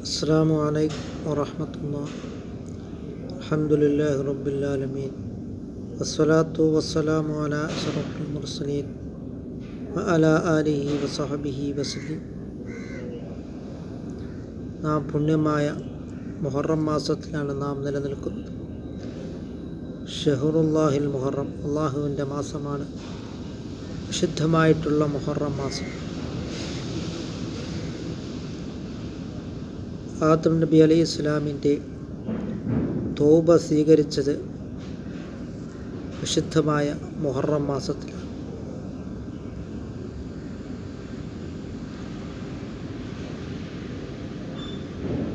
السلام عليكم ورحمة الله الحمد لله رب العالمين والصلاة والسلام على أشرف المرسلين وعلى آله وصحبه وسلم നാം പുണ്യമായ മുഹറം മാസത്തിലാണ് നാം നിലനിൽക്കുന്നത് ഷെഹറുല്ലാഹിൽ മുഹറം അള്ളാഹുവിൻ്റെ മാസമാണ് വിശുദ്ധമായിട്ടുള്ള മുഹറം മാസം ആദം നബി അലൈഹി ഇസ്ലാമിന്റെ തോബ സ്വീകരിച്ചത് വിശുദ്ധമായ മുഹറം മാസത്തിലാണ്.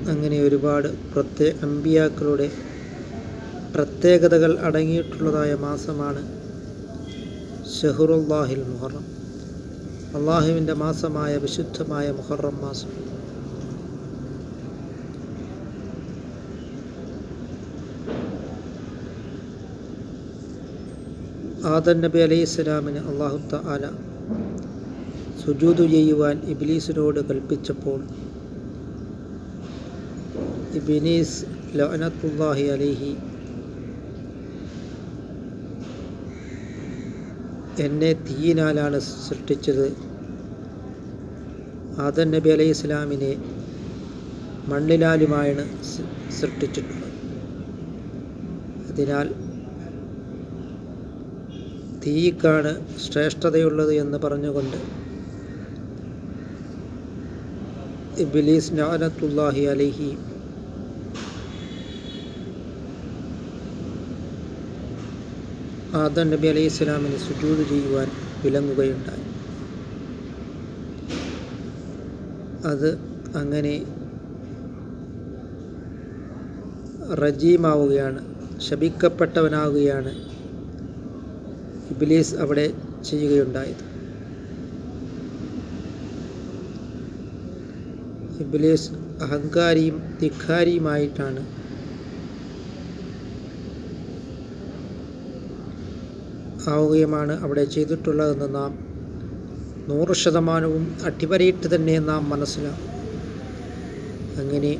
അങ്ങനെ ഒരുപാട് പ്രത്യേക അമ്പിയാക്കളുടെ പ്രത്യേകതകൾ അടങ്ങിയിട്ടുള്ളതായ മാസമാണ് ഷെഹുറുല്ലാഹിൽ മുഹറം. അള്ളാഹുവിന്റെ മാസമായ വിശുദ്ധമായ മുഹറം മാസം. ആദൻ നബി അലൈഹി സ്വലാമിന് അള്ളാഹു താല സുജൂതു ചെയ്യുവാൻ ഇബ്ലീസിനോട് കൽപ്പിച്ചപ്പോൾ ഇബിനീസ് ലഅനത്തുല്ലാഹി അലിഹി എന്നെ തീയിനാലാണ് സൃഷ്ടിച്ചത്. ആദൻ നബി അലൈഹി ഇസ്ലാമിനെ മണ്ണിലാലുമായാണ് സൃഷ്ടിച്ചിട്ടുള്ളത്. അതിനാൽ തീക്കാണ് ശ്രേഷ്ഠതയുള്ളത് എന്ന് പറഞ്ഞുകൊണ്ട് ഇബിലീസ് നാനത്തുല്ലാഹി അലൈഹി ആദൻ നബി അലൈഹി സ്വലാമിന് സുജൂത് ചെയ്യുവാൻ വിലങ്ങുകയുണ്ടായി. അത് അങ്ങനെ റജീമാവുകയാണ് ശപിക്കപ്പെട്ടവനാവുകയാണ് ഇബിലീസ് അവിടെ ചെയ്യുകയുണ്ടായത്. ഇബിലീസ് അഹങ്കാരിയും ധിക്കാരിയുമായിട്ടാണ് ആവുകയുമാണ് അവിടെ ചെയ്തിട്ടുള്ളതെന്ന് നാം നൂറ് ശതമാനവും അട്ടിവരയിട്ട് തന്നെ നാം മനസ്സിലാക്കും. അങ്ങനെ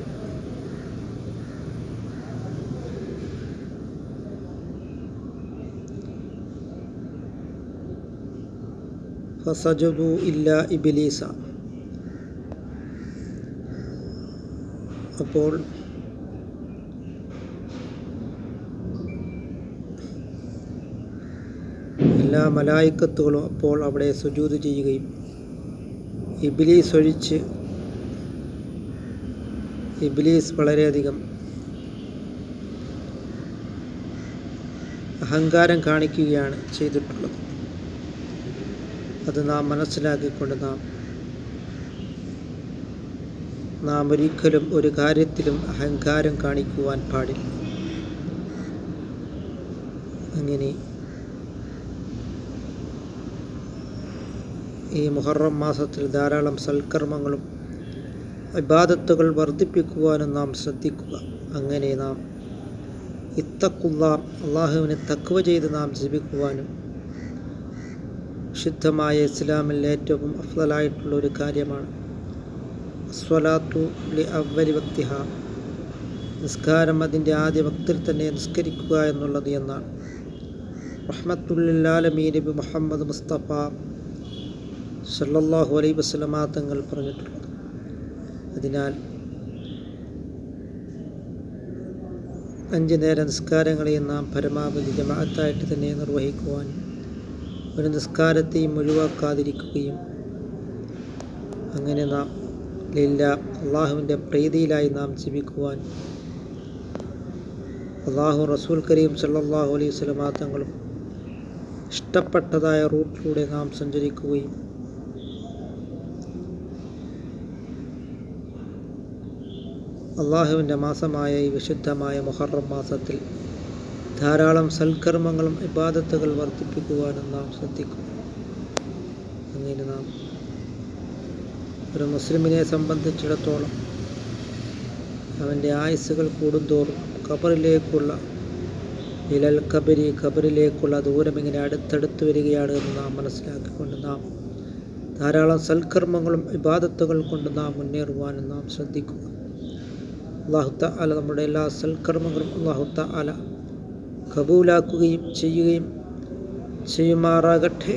ഫസജദു ഇല്ല ഇബിലീസ. അപ്പോൾ എല്ലാ മലായിക്കത്തുകളും അപ്പോൾ അവിടെ സുജൂത് ചെയ്യുകയും ഇബിലീസ് ഒഴിച്ച് ഇബിലീസ് വളരെയധികം അഹങ്കാരം കാണിക്കുകയാണ് ചെയ്തിട്ടുള്ളത്. അത് നാം മനസ്സിലാക്കിക്കൊണ്ട് നാം നാം ഒരിക്കലും ഒരു കാര്യത്തിലും അഹങ്കാരം കാണിക്കുവാൻ പാടില്ല. അങ്ങനെ ഈ മുഹറം മാസത്തിൽ ധാരാളം സൽക്കർമ്മങ്ങളും ഇബാദത്തുകൾ വർദ്ധിപ്പിക്കുവാനും നാം ശ്രദ്ധിക്കുക. അങ്ങനെ നാം ഇത്തക്കുള്ള അള്ളാഹുവിനെ തക്കുവ ചെയ്ത് നാം ജീവിക്കുവാനും ശുദ്ധമായ ഇസ്ലാമിൽ ഏറ്റവും അഫ്ലായിട്ടുള്ള ഒരു കാര്യമാണ്. സ്വലാത്തു ലി അവലി വ്യക്തിഹ നിസ്കാരം അതിന്റെ ആദ്യ ഭക്തിൽ തന്നെ നിസ്കരിക്കുക എന്നുള്ളത് എന്നാണ്. റഹ്മത്തുല്ലാലമീ നബി മുഹമ്മദ് മുസ്തഫ സല്ലാഹു അലൈ വസ്ലമാ തങ്ങൾ പറഞ്ഞിട്ടുള്ളത്. അതിനാൽ അഞ്ച് നേര നിസ്കാരങ്ങളെയും നാം പരമാവധി ജമാഅത്തായിട്ട് തന്നെ നിർവഹിക്കുവാനും ഒരു നിസ്കാരത്തെയും ഒഴിവാക്കാതിരിക്കുകയും അങ്ങനെ നാം ലില്ല അള്ളാഹുവിന്റെ പ്രീതിയിലായി നാം ജീവിക്കുവാൻ അള്ളാഹു റസൂൽ കരീം സല്ലാഹു അലൈഹി സ്വലമാ തങ്ങളും ഇഷ്ടപ്പെട്ടതായ റൂട്ടിലൂടെ നാം സഞ്ചരിക്കുകയും അള്ളാഹുവിന്റെ മാസമായ ഈ വിശുദ്ധമായ മുഹറം മാസത്തിൽ ധാരാളം സൽക്കർമ്മങ്ങളും ഇബാദത്തുകൾ വർദ്ധിപ്പിക്കുവാനും നാം ശ്രദ്ധിക്കും. അങ്ങനെ നാം ഒരു മുസ്ലിമിനെ സംബന്ധിച്ചിടത്തോളം അവന്റെ ആയുസ്സുകൾ കൂടുന്തോറും ഖബറിലേക്കുള്ള ഇലൽ കബരി ഖബറിലേക്കുള്ള ദൂരം ഇങ്ങനെ അടുത്തടുത്ത് വരികയാണ് എന്ന് നാം മനസ്സിലാക്കിക്കൊണ്ട് നാം ധാരാളം സൽക്കർമ്മങ്ങളും ഇബാദത്തുകൾ കൊണ്ട് നാം മുന്നേറുവാനും നാം ശ്രദ്ധിക്കുക. അള്ളാഹുത്ത അല നമ്മുടെ എല്ലാ സൽക്കർമ്മങ്ങളും അള്ളാഹുത്ത അല കബൂലാക്കുകയും ചെയ്യുകയും ചെയ്യുമാറാകട്ടെ.